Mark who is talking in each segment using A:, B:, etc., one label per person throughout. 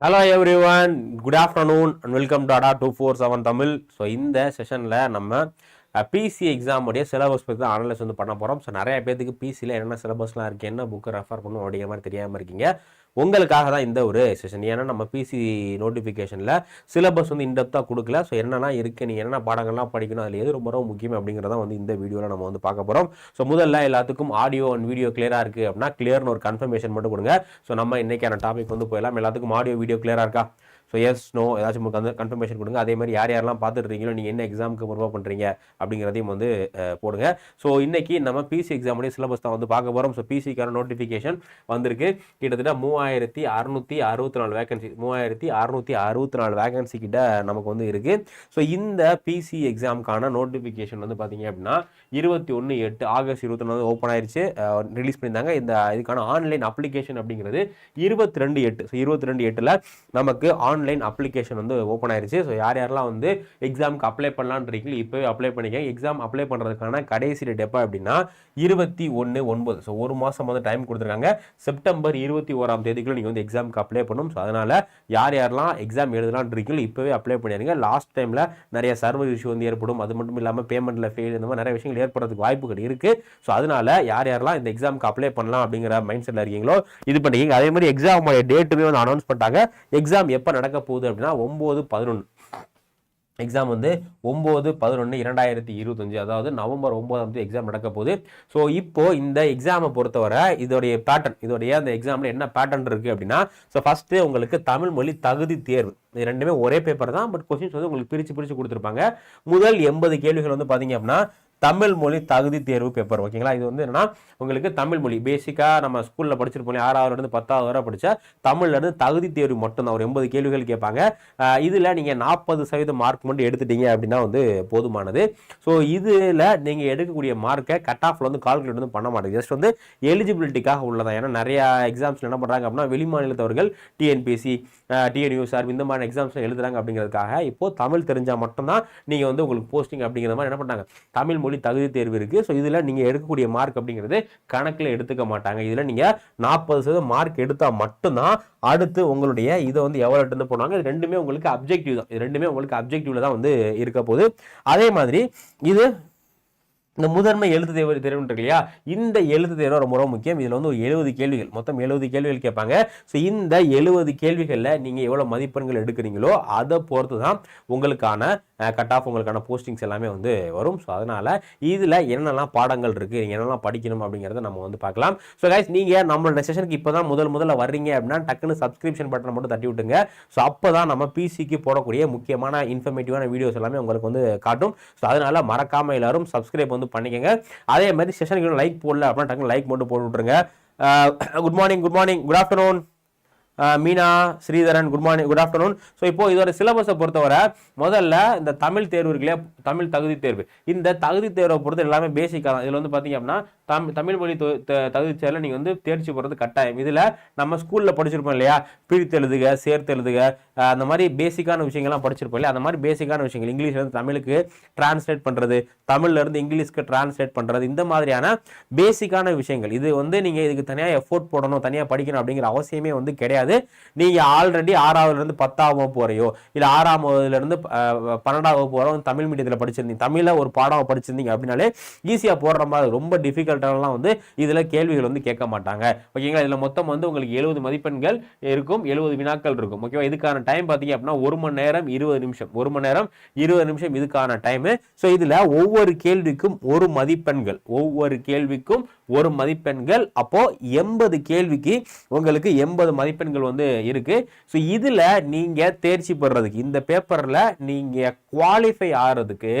A: Hello everyone good afternoon and welcome to Adda two four seven Tamil so இந்த செஷனில் நம்ம PC exam உடைய syllabus பற்றி தான் அனலைஸ் வந்து பண்ண போகிறோம் ஸோ நிறைய பேத்துக்கு பிசியில் என்னென்ன சிலபஸ்லாம் இருக்குது என்ன புக்கு ரெஃபர் பண்ணும் அப்படிங்கிற மாதிரி தெரியாமல் இருக்கீங்க. உங்களுக்காக தான் இந்த ஒரு செஷன் ஏன்னா நம்ம பிசி நோட்டிஃபிகேஷனில் சிலபஸ் வந்து இன்டெப்த்தாக கொடுக்கல. ஸோ என்னென்னா இருக்குது நீங்கள் என்னென்ன பாடங்கள்லாம் படிக்கணும் அதில் எது ரொம்ப ரொம்ப முக்கியம் அப்படிங்கிறத வந்து இந்த வீடியோவில் நம்ம வந்து பார்க்க போகிறோம் ஸோ முதல்ல எல்லாத்துக்கும் ஆடியோ அண்ட் வீடியோ கிளியராக இருக்குது அப்படின்னா கிளியர்னு ஒரு கன்ஃபர்மேஷன் மட்டும் கொடுங்க. ஸோ நம்ம இன்றைக்கான டாபிக் வந்து போயிடலாம். எல்லாத்துக்கும் ஆடியோ வீடியோ கிளியராக இருக்கா? ஸோ எஸ் நோ ஏதாச்சும் உங்களுக்கு வந்து கன்ஃபர்மேஷன் கொடுங்க. அதே மாதிரி யார் யாரெல்லாம் பார்த்துட்ருக்கீங்களோ நீங்கள் என்ன எக்ஸாமுக்கு ப்ரிப்பேர் பண்ணுறீங்க அப்படிங்கிறதையும் வந்து போடுங்க. ஸோ இன்றைக்கி நம்ம பிசி எக்ஸாமுடைய சிலபஸ் தான் வந்து பார்க்க போகிறோம் ஸோ பிசிக்கான நோட்டிஃபிகேஷன் வந்திருக்கு. கிட்டத்தட்ட மூவாயிரத்தி அறுநூற்றி அறுபத்தி நாலு வேகன்சி மூவாயிரத்தி அறுநூற்றி அறுபத்தி நாலு வேகன்சி கிட்ட நமக்கு வந்து இருக்குது ஸோ இந்த பிசி எக்ஸாமுக்கான நோட்டிஃபிகேஷன் வந்து பார்த்தீங்க அப்படின்னா இருபத்தி ஒன்று எட்டு ஆகஸ்ட் இருபத்தி ஒன்று ஓப்பன் ஆயிடுச்சு ரிலீஸ் பண்ணியிருந்தாங்க. இந்த இதுக்கான ஆன்லைன் அப்ளிகேஷன் அப்படிங்கிறது இருபத்தி ரெண்டு எட்டு. ஸோ இருபத்தி ரெண்டு எட்டில் நமக்கு ஆன் ஆன்லைன் அப்ளிகேஷன் வந்து ஓப்பன் ஆயிருச்சு. ஸோ யார் யாரெல்லாம் வந்து எக்ஸாமுக்கு அப்ளை பண்ணலான்னு இருக்கீங்களோ இப்போவே அப்ளை பண்ணிக்க எக்ஸாம் அப்ளை பண்ணுறதுக்கான கடைசி டேட் எப்போ அப்படின்னா இருபத்தி ஒன்று ஒன்பது. ஸோ ஒரு மாதம் வந்து டைம் கொடுத்துருக்காங்க. செப்டம்பர் இருபத்தி ஓராம் தேதிக்குள்ள நீங்கள் வந்து எக்ஸாமுக்கு அப்ளை பண்ணணும். ஸோ அதனால் யார் யாரெல்லாம் எக்ஸாம் எழுதலாம்னு இருக்கீங்களோ இப்போவே அப்ளை பண்ணிடுங்க. லாஸ்ட் டைமில் நிறைய சர்வர் இஷ்யூ வந்து ஏற்படும். அது மட்டும் இல்லாமல் பேமெண்ட்டில் ஃபெயில் இந்த மாதிரி நிறைய விஷயங்கள் ஏற்படுறதுக்கு வாய்ப்புகள் இருக்குது ஸோ அதனால யார் யாரெல்லாம் இந்த எக்ஸாமுக்கு அப்ளை பண்ணலாம் அப்படிங்கிற மைண்ட் செட்டில் இருக்கீங்களோ இது பண்ணிக்கிங்க. அதே மாதிரி எக்ஸாமோட டேட்டுமே வந்து அனௌன்ஸ் பண்ணிட்டாங்க. எக்ஸாம் எப்போ நடக்க போகுது அப்படின்னா ஒம்பது பதினொன்று எக்ஸாம் வந்து ஒம்பது பதினொன்று இரண்டாயிரத்தி இருபத்தஞ்சு அதாவது நவம்பர் ஒம்பதாம் தேதி எக்ஸாம் நடக்க போகுது ஸோ இப்போது இந்த எக்ஸாமை பொறுத்தவரை இதோடைய பேட்டர்ன் இதோடைய அந்த எக்ஸாமில் என்ன பேட்டர்ன் இருக்குது அப்படின்னா ஸோ ஃபஸ்ட்டு உங்களுக்கு தமிழ் மொழி தகுதி தேர்வு. இது ரெண்டுமே ஒரே பேப்பர் தான் பட் கொஸ்டின்ஸ் வந்து உங்களுக்கு பிரித்து பிரித்து கொடுத்துருப்பாங்க. முதல் எண்பது கேள்விகள் வந்து பார்த்தீங்க அப்படின்னா தமிழ் மொழி தகுதி தேர்வு பேப்பர் ஓகேங்களா இது வந்து என்னன்னா உங்களுக்கு தமிழ் மொழி பேசிக்காக நம்ம ஸ்கூலில் படிச்சிருப்போம் ஆறாவதுல இருந்து பத்தாவது வரை படித்தா தமிழ்லேருந்து தகுதி தேர்வு மட்டும்தான். ஒரு எண்பது கேள்விகள் கேட்பாங்க. இதில் நீங்கள் நாற்பது சதவீத மார்க் மட்டும் எடுத்துட்டீங்க அப்படின்னா வந்து போதுமானது. ஸோ இதில் நீங்கள் எடுக்கக்கூடிய மார்க்கை கட் ஆஃப்ல வந்து கால்குலேட் வந்து பண்ண மாட்டேங்குது ஜஸ்ட் வந்து எலிஜிபிலிட்டிக்காக உள்ளதா ஏன்னா நிறையா எக்ஸாம்ஸில் என்ன பண்ணுறாங்க அப்படின்னா வெளி மாநிலத்தவர்கள் டிஎன்பிசி டிஎன்யூஎஸ்ஆர் இந்த மாதிரி எக்ஸாம்ஸில் எழுதுறாங்க அப்படிங்கிறதுக்காக இப்போ தமிழ் தெரிஞ்சால் மட்டும்தான் நீங்கள் வந்து உங்களுக்கு போஸ்டிங் அப்படிங்கிற மாதிரி என்ன பண்ணுறாங்க தமிழ் மொழி தகுதி தேர்வு இருக்குது ஸோ இதில் நீங்கள் எடுக்கக்கூடிய மார்க் அப்படிங்கிறது கணக்கில் எடுத்துக்க மாட்டாங்க. இதில் நீங்கள் நாற்பது சதவீதம் மார்க் எடுத்தால் மட்டும்தான் அடுத்து உங்களுடைய இதை வந்து எவ்வளோ இருந்து போனாங்க இது ரெண்டுமே உங்களுக்கு அப்ஜெக்டிவ் தான். இது ரெண்டுமே உங்களுக்கு அப்ஜெக்டிவில் தான் வந்து இருக்க போகுது. அதே மாதிரி இது இந்த முதன்மை எழுத்து தேர்வு தேர்வு இருக்கு இல்லையா? இந்த எழுத்து தேர்வு ரொம்ப ரொம்ப முக்கியம். இதில் வந்து ஒரு எழுபது கேள்விகள். மொத்தம் எழுபது கேள்விகள் கேட்பாங்க. ஸோ இந்த எழுபது கேள்விகளில் நீங்கள் எவ்வளோ மதிப்பெண்கள் எடுக்கிறீங்களோ அதை பொறுத்து தான் உங்களுக்கான கட் ஆஃப் உங்களுக்கான போஸ்டிங்ஸ் எல்லாமே வந்து வரும். ஸோ அதனால் இதில் என்னெல்லாம் பாடங்கள் இருக்குது நீங்கள் என்னெல்லாம் படிக்கணும் அப்படிங்கிறத நம்ம வந்து பார்க்கலாம். ஸோ கைஸ் நீங்கள் நம்மளோட செஷனுக்கு இப்போ தான் முதல் முதல்ல வர்றீங்க அப்படின்னா டக்குன்னு சப்ஸ்கிரிப்ஷன் பட்டனை மட்டும் தட்டி விட்டுங்க ஸோ அப்போ தான் நம்ம பிசிக்கு போடக்கூடிய முக்கியமான இன்ஃபர்மேட்டிவான வீடியோஸ் எல்லாமே உங்களுக்கு வந்து காட்டும். ஸோ அதனால் மறக்காமல் எல்லாரும் சப்ஸ்கிரைப் வந்து பண்ணிக்கோங்க. அதே மாதிரி செஷனுக்கு லைக் போடல அப்படின்னா டக்குன்னு லைக் மட்டும் போட்டு விட்ருங்க good morning good morning good afternoon Meena Sridharan good morning good afternoon so இப்போ இதோட சிலபஸை பொறுத்தவரை முதல்ல இந்த தமிழ் தேர்வு இருக்கு இல்லையா தமிழ் தகுதி தேர்வு. இந்த தகுதி தேர்வை பொறுத்து எல்லாமே பேசிக்காக தான். இதில் வந்து பார்த்தீங்க அப்படின்னா தம் தமிழ் மொழி தொ- நீங்கள் வந்து தேர்ச்சி போகிறது கட்டாயம். இதில் நம்ம ஸ்கூலில் படிச்சிருப்போம் இல்லையா? பிரித்து எழுதுக சேர்த்து எழுதுக அந்த மாதிரி பேசிக்கான விஷயங்கள்லாம் படிச்சிருப்போம் இல்லையா? அந்த மாதிரி பேசிக்கான விஷயங்கள். இங்கிலீஷ்லேருந்து தமிழுக்கு டிரான்ஸ்லேட் பண்ணுறது தமிழ்லேருந்து இங்கிலீஷ்க்கு டிரான்ஸ்லேட் பண்ணுறது இந்த மாதிரியான பேசிக்கான விஷயங்கள். இது வந்து நீங்கள் இதுக்கு தனியாக எஃபோர்ட் போடணும் தனியாக படிக்கணும் அப்படிங்கிற அவசியமே வந்து கிடையாது. நீங்கள் ஆல்ரெடி ஆறாவதுலேருந்து பத்தாம் வகுப்பு வரையோ இல்லை ஆறாம் வகுப்புல பன்னெண்டாம் வகுப்பு வரை தமிழ் மீடியத்தில் படிச்சிருந்தீங்க. தமிழில் ஒரு பாடம் படிச்சிருந்தீங்க அப்படின்னாலே ஈஸியாக போடுற மாதிரி ரொம்ப டிஃபிகல்ட் டிஃபிகல்ட்டாலாம் வந்து இதில் கேள்விகள் வந்து கேட்க மாட்டாங்க. ஓகேங்களா இதில் மொத்தம் வந்து உங்களுக்கு எழுபது மதிப்பெண்கள் இருக்கும் எழுபது வினாக்கள் இருக்கும். ஓகேவா இதுக்கான டைம் பார்த்தீங்க அப்படின்னா ஒரு மணி நேரம் இருபது நிமிஷம். ஒரு மணி நேரம் இருபது நிமிஷம் இதுக்கான டைமு ஸோ இதில் ஒவ்வொரு கேள்விக்கும் ஒரு மதிப்பெண்கள். ஒவ்வொரு கேள்விக்கும் ஒரு மதிப்பெண்கள். அப்போ எண்பது கேள்விக்கு உங்களுக்கு எண்பது மதிப்பெண்கள் வந்து இருக்கு. ஸோ இதில் நீங்கள் தேர்ச்சி பெறதுக்கு இந்த பேப்பரில் நீங்கள் குவாலிஃபை ஆகிறதுக்கு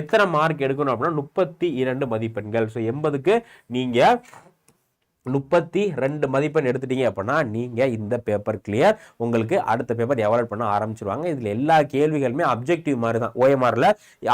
A: எத்தனை மார்க் எடுக்கணும் அப்படின்னா முப்பத்தி இரண்டு மதிப்பெண்கள். ஸோ எண்பதுக்கு நீங்கள் முப்பத்தி ரெண்டு மதிப்பெண் எடுத்துட்டீங்க அப்படின்னா நீங்கள் இந்த பேப்பர் கிளியர் உங்களுக்கு அடுத்த பேப்பர் எவால்வ் பண்ண ஆரம்பிச்சிருவாங்க. இதில் எல்லா கேள்விகளுமே அப்ஜெக்டிவ் மாதிரி தான் ஓஎம்ஆரில்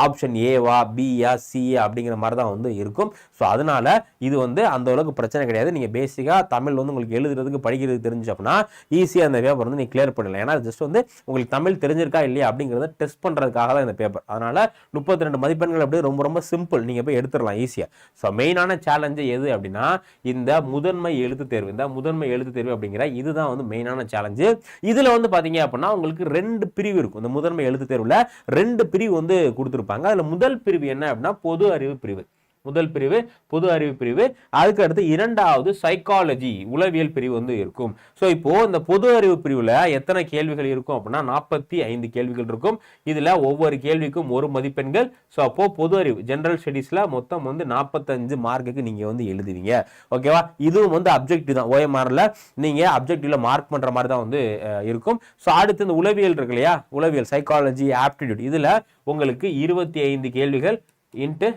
A: ஆப்ஷன் ஏவா பியா சிஏ அப்படிங்கிற மாதிரி தான் வந்து இருக்கும். ஸோ அதனால் இது வந்து அந்த அளவுக்கு பிரச்சனை கிடையாது. நீங்கள் பேசிக்காக தமிழ் வந்து உங்களுக்கு எழுதுறதுக்கு படிக்கிறதுக்கு தெரிஞ்சு அப்படின்னா ஈஸியாக அந்த பேப்பர் வந்து நீங்கள் கிளியர் பண்ணலாம் ஏன்னா ஜஸ்ட் வந்து உங்களுக்கு தமிழ் தெரிஞ்சிருக்கா இல்லையா அப்படிங்கிறத டெஸ்ட் பண்ணுறதுக்காக தான் இந்த பேப்பர் அதனால் முப்பத்தி ரெண்டு மதிப்பெண்கள் அப்படி ரொம்ப ரொம்ப சிம்பிள் நீங்கள் போய் எடுத்துடலாம் ஈஸியாக ஸோ மெயினான சேலஞ்சு எது அப்படின்னா இந்த முதன்மை எழுத்து தேர்வு. இந்த முதன்மை எழுத்து தேர்வு அப்படிங்கிற இதுதான் வந்து மெயினான சேலஞ்சு இதுல வந்து பாத்தீங்க அப்படின்னா உங்களுக்கு ரெண்டு பிரிவு இருக்கும். இந்த முதன்மை எழுத்து தேர்வுல ரெண்டு பிரிவு வந்து கொடுத்துருப்பாங்க. அதுல முதல் பிரிவு என்ன அப்படின்னா பொது அறிவு பிரிவு. முதல் பிரிவு பொது அறிவு பிரிவு அதுக்கு அடுத்து இரண்டாவது சைக்காலஜி உளவியல் பிரிவு வந்து இருக்கும். ஸோ இப்போ இந்த பொது அறிவு பிரிவில் எத்தனை கேள்விகள் இருக்கும் அப்படின்னா நாற்பத்தி ஐந்து கேள்விகள் இருக்கும். இதில் ஒவ்வொரு கேள்விக்கும் ஒரு மதிப்பெண்கள். ஸோ அப்போ பொது அறிவு ஜென்ரல் ஸ்டடீஸில் மொத்தம் வந்து நாற்பத்தஞ்சு மார்க்குக்கு நீங்கள் வந்து எழுதுவீங்க. ஓகேவா இதுவும் வந்து அப்ஜெக்டிவ் தான். ஓஎம்ஆரில் நீங்கள் அப்ஜெக்டிவ்ல மார்க் பண்ணுற மாதிரி தான் வந்து இருக்கும். ஸோ அடுத்து இந்த உளவியல் இருக்கு இல்லையா? உளவியல் சைக்காலஜி ஆப்டிடியூட் இதில் உங்களுக்கு இருபத்தி ஐந்து கேள்விகள் இன்ட்டு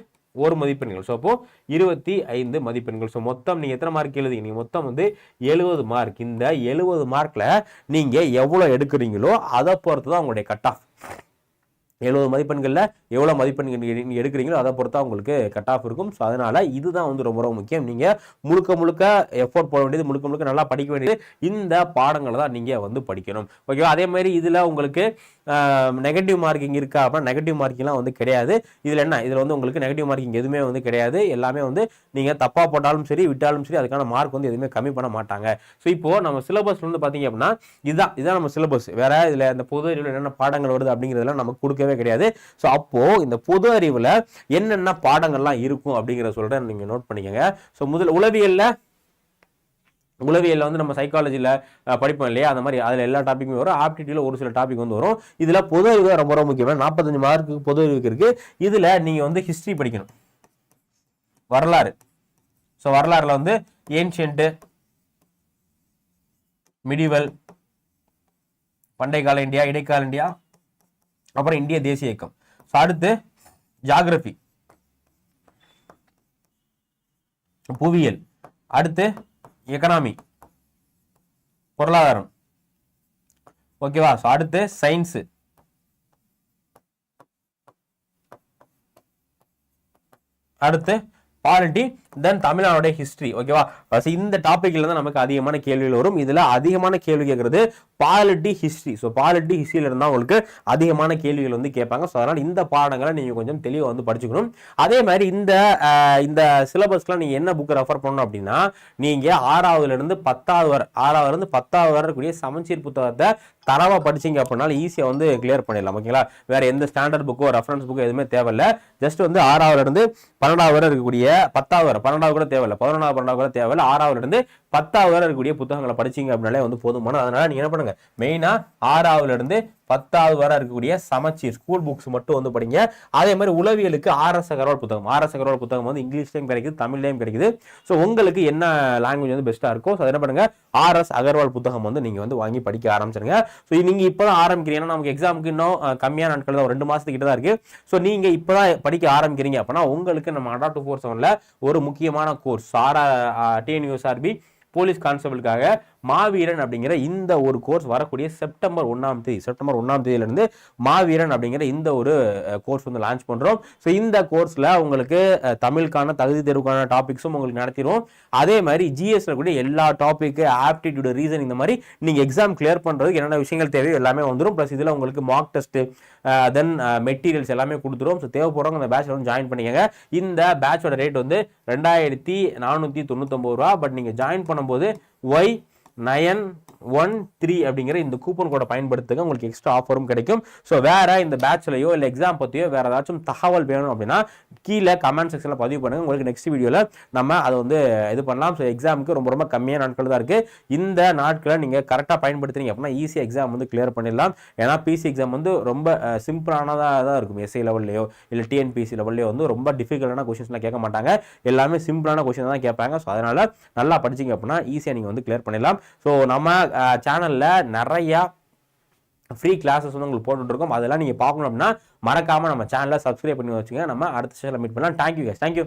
A: ஒரு மதிப்பெண்கள். ஸோ அப்போ இருபத்தி ஐந்து மதிப்பெண்கள். ஸோ மொத்தம் நீங்கள் எத்தனை மார்க் எழுதுங்க நீங்கள் மொத்தம் வந்து எழுபது மார்க் இந்த எழுபது மார்க்கில் நீங்கள் எவ்வளோ எடுக்கிறீங்களோ அதை பொறுத்து தான் உங்களுடைய கட் ஆஃப் எழுபது மதிப்பெண்களில் எவ்வளோ மதிப்பெண்கள் நீங்கள் எடுக்கிறீங்களோ அதை பொறுத்தா உங்களுக்கு கட் ஆஃப் இருக்கும். ஸோ அதனால் இதுதான் வந்து ரொம்ப ரொம்ப முக்கியம். நீங்கள் முழுக்க முழுக்க எஃபோர்ட் போட வேண்டியது முழுக்க முழுக்க நல்லா படிக்க வேண்டியது இந்த பாடங்களை தான் நீங்கள் வந்து படிக்கணும். ஓகேவா அதே மாதிரி இதில் உங்களுக்கு நெகட்டிவ் மார்க்கிங் இருக்கா அப்படின்னா நெகட்டிவ் மார்க்கிங்லாம் வந்து கிடையாது. இதில் என்ன? இதில் வந்து உங்களுக்கு நெகட்டிவ் மார்க்கிங் எதுவுமே வந்து கிடையாது. எல்லாமே வந்து நீங்கள் தப்பாக போட்டாலும் சரி விட்டாலும் சரி அதுக்கான மார்க் வந்து எதுவுமே கம்மி பண்ண மாட்டாங்க. ஸோ இப்போது நம்ம சிலபஸ் வந்து பார்த்தீங்க அப்படின்னா இதுதான் இதுதான் நம்ம சிலபஸ் வேறு இதில் இந்த பொது அறிவில் என்னென்ன பாடங்கள் வருது அப்படிங்கிறதெல்லாம் நமக்கு கொடுக்கவே கிடையாது. ஸோ அப்போது இந்த பொது அறிவில் என்னென்ன பாடங்கள்லாம் இருக்கும் அப்படிங்கிற சொல்கிறேன் நீங்கள் நோட் பண்ணிக்கோங்க. ஸோ முதல் உளவியலில் உளவியலில் வந்து நம்ம சைக்காலஜியில் படிப்போம் இல்லையா? அந்த மாதிரி அதில் எல்லா டாப்பிக்குமே வரும். ஆப்டிடியூல ஒரு சில டாபிக் வந்து வரும். இதில் பொது அறிவு ரொம்ப ரொம்ப முக்கியம். நாற்பத்தஞ்சு மார்க்கு பொது அறிவுக்கு இருக்கு. இதில் நீங்கள் வந்து ஹிஸ்ட்ரி படிக்கணும். வரலாறு. ஸோ வரலாறுல வந்து ஏன்ஷியன்ட்டு மிடிவல் பண்டைய கால இந்தியா இடைக்கால இந்தியா அப்புறம் இந்திய தேசிய இயக்கம். ஸோ அடுத்து ஜாகிரபி புவியியல். அடுத்து எக்கனாமி பொருளாதாரம். ஓகேவா ஸோ அடுத்து சயின்ஸு அடுத்து பாலிட்டி தென் தமிழ்நாடு ஹிஸ்ட்ரி ஓகேவா இந்த டாப்பிக்கில் தான் நமக்கு அதிகமான கேள்விகள் வரும். இதில் அதிகமான கேள்வி கேட்குறது பாலிட்டி ஹிஸ்ட்ரி ஸோ பாலிட்டி ஹிஸ்ட்ரியில் இருந்தால் உங்களுக்கு அதிகமான கேள்விகள் வந்து கேட்பாங்க. ஸோ அதனால் இந்த பாடங்களை நீங்கள் கொஞ்சம் தெளிவாக வந்து படிச்சுக்கணும். அதே மாதிரி இந்த இந்த சிலபஸ்லாம் நீங்கள் என்ன புக் ரெஃபர் பண்ணணும் அப்படின்னா நீங்கள் ஆறாவதுலேருந்து பத்தாவது வரை ஆறாவதுலேருந்து பத்தாவது வரக்கூடிய சமச்சீர் புத்தகத்தை தரவாக படிச்சீங்க அப்படின்னால ஈஸியாக வந்து கிளியர் பண்ணிடலாம் ஓகேங்களா வேறு எந்த ஸ்டாண்டர்ட் புக்கோ ரெஃபரன்ஸ் புக்கோ எதுவுமே தேவையில்லை. ஜஸ்ட் வந்து ஆறாவதுலேருந்து பன்னெண்டாவது வரை இருக்கக்கூடிய பத்தாவது வரை பன்னெண்டாவது கூட தேவையில்ல பதினொன்றாவது பன்னெண்டாவது கூட தேவையில்லை ஆறாவதுலேருந்து பத்தாவது வரை இருக்கக்கூடிய புத்தகங்களை படிச்சீங்க அப்படின்னாலே வந்து போதுமான. அதனால் நீங்கள் என்ன பண்ணுங்கள் மெயினாக ஆறாவதுலேருந்து பத்தாவது வர இருக்கக்கூடிய சமச்சீர் ஸ்கூல் புக்ஸ் மட்டும் வந்து படிங்க. அதே மாதிரி உளவியலுக்கு ஆர்எஸ் அகர்வால் புத்தகம். ஆர்எஸ் அகர்வால் புத்தகம் வந்து இங்கிலீஷ்லையும் கிடைக்குது தமிழ்லையும் கிடைக்குது. ஸோ உங்களுக்கு என்ன லாங்குவேஜ் வந்து பெஸ்ட்டாக இருக்கோ ஸோ என்ன பண்ணுங்க? ஆர்எஸ் அகர்வால் புத்தகம் வந்து நீங்கள் வந்து வாங்கி படிக்க ஆரம்பிச்சிருங்க. ஸோ நீங்கள் இப்பதான் ஆரம்பிக்கிறீங்க. ஆரம்பிக்கிறீங்கன்னா நமக்கு எக்ஸாமுக்கு இன்னும் கம்மியான நாட்கள் தான். ரெண்டு மாதத்துக்கிட்ட தான் இருக்குது ஸோ நீங்கள் இப்போ தான் படிக்க ஆரம்பிக்கிறீங்க அப்படின்னா உங்களுக்கு நம்ம அடா டூ ஃபோர் செவனில் ஒரு முக்கியமான கோர்ஸ் சாரா டிஎன்யூஎஸ்ஆர்பி போலீஸ் கான்ஸ்டபிளுக்காக மாவீரன் அப்படிங்கிற இந்த ஒரு கோர்ஸ் வரக்கூடிய செப்டம்பர் ஒன்றாம் தேதி செப்டம்பர் ஒன்றாம் தேதியிலிருந்து மாவீரன் அப்படிங்கிற இந்த ஒரு கோர்ஸ் வந்து லான்ச் பண்ணுறோம் ஸோ இந்த கோர்ஸில் உங்களுக்கு தமிழுக்கான தகுதி தேர்வுக்கான டாபிக்ஸும் உங்களுக்கு நடத்திடுவோம். அதே மாதிரி ஜிஎஸ்ல கூட எல்லா டாபிக் ஆப்டிடியூட் ரீசன் இந்த மாதிரி நீங்கள் எக்ஸாம் கிளியர் பண்ணுறதுக்கு என்னென்ன விஷயங்கள் தேவையோ எல்லாமே வந்துடும் ப்ளஸ் இதில் உங்களுக்கு மார்க் டெஸ்ட் தென் மெட்டீரியல்ஸ் எல்லாமே கொடுத்துரும் ஸோ தேவைப்படுறவங்க இந்த பேட்ச் வந்து ஜாயின் பண்ணிக்கங்க. இந்த பேட்சோட ரேட் வந்து ரெண்டாயிரத்தி நானூற்றி தொண்ணூத்தொம்பது ரூபா. பட் நீங்கள் ஜாயின் பண்ணும்போது ஒய் नयन ஒன் த்ரீ அப்படிங்கிற இந்த கூப்பன் கோடை பயன்படுத்துங்க. உங்களுக்கு எக்ஸ்ட்ரா ஆஃபரும் கிடைக்கும். ஸோ வேற இந்த பேட்ச்லையோ இல்லை எக்ஸாம் பற்றியோ வேற ஏதாச்சும் தகவல் வேணும் அப்படின்னா கீழே கமெண்ட் செக்ஷனில் பதிவு பண்ணுங்க. உங்களுக்கு நெக்ஸ்ட் வீடியோவில் நம்ம அதை வந்து இது பண்ணலாம். ஸோ எக்ஸாமுக்கு ரொம்ப ரொம்ப கம்மியான நாட்கள் தான் இருக்குது இந்த நாட்களை நீங்கள் கரெக்டாக பயன்படுத்துறீங்க அப்படின்னா ஈஸி எக்ஸாம் வந்து கிளியர் பண்ணிடலாம். ஏன்னா பிசி எக்ஸாம் வந்து ரொம்ப சிம்பிளானதாக தான் இருக்கும். எஸ்ஐ லெவல்லையோ இல்லை டிஎன்பிசி லெவல்லையோ வந்து ரொம்ப டிஃபிகல்ட்டான கொஷின்ஸ்லாம் கேட்க மாட்டாங்க. எல்லாமே சிம்பிளான கொஷின் தான் கேட்பாங்க. ஸோ அதனால் நல்லா படிச்சிங்க அப்படின்னா ஈஸியாக நீங்கள் வந்து கிளியர் பண்ணிடலாம். ஸோ நம்ம சேனலில் நிறையா ஃப்ரீ கிளாஸஸ் வந்து உங்களுக்கு போட்டுட்ருக்கோம் அதெல்லாம் நீங்கள் பார்க்கணும் அப்படின்னா மறக்காமல் நம்ம சேனலை சப்ஸ்கிரைப் பண்ணி வச்சுங்க நம்ம அடுத்த சேனலில் மீட் பண்ணலாம். Thank you case thank you